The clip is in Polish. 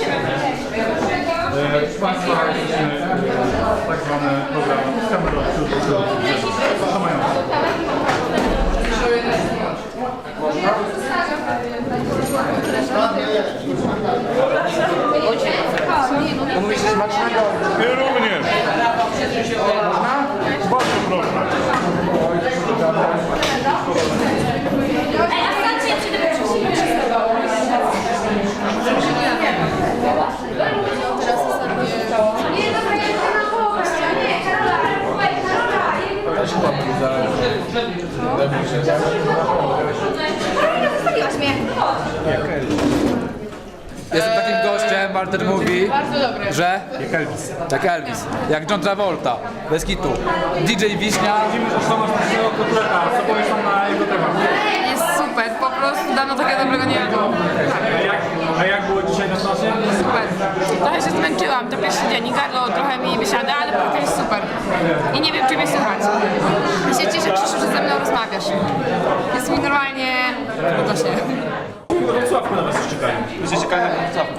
Proszę Państwa, jesteśmy tak zwany program kamera Co mają? Mówisz smacznego? Również. Można? Karolina, zostawiłaś mnie. Jestem takim gościem, Walter mówi, że Jak Elvis. jak Elvis, jak John Travolta, bez kitu. DJ Wiśnia, Widzimy, że sama specjalnego kotleta. Co powiesz nam na jego temat? Jest super, po prostu dawno takiego dobrego nie jadłam. A jak, a jak było dzisiaj na stasie? Super. Zmęczyłam, to pierwszy dzień i gardło trochę mi wysiada, ale potem jest super. I nie wiem, czy mnie słychać. I się cieszę, Krzysiu, że ze mną rozmawiasz. Jest mi normalnie... trudno się. Wrocławku na was czekają. Ludzie czekają na Wrocławku.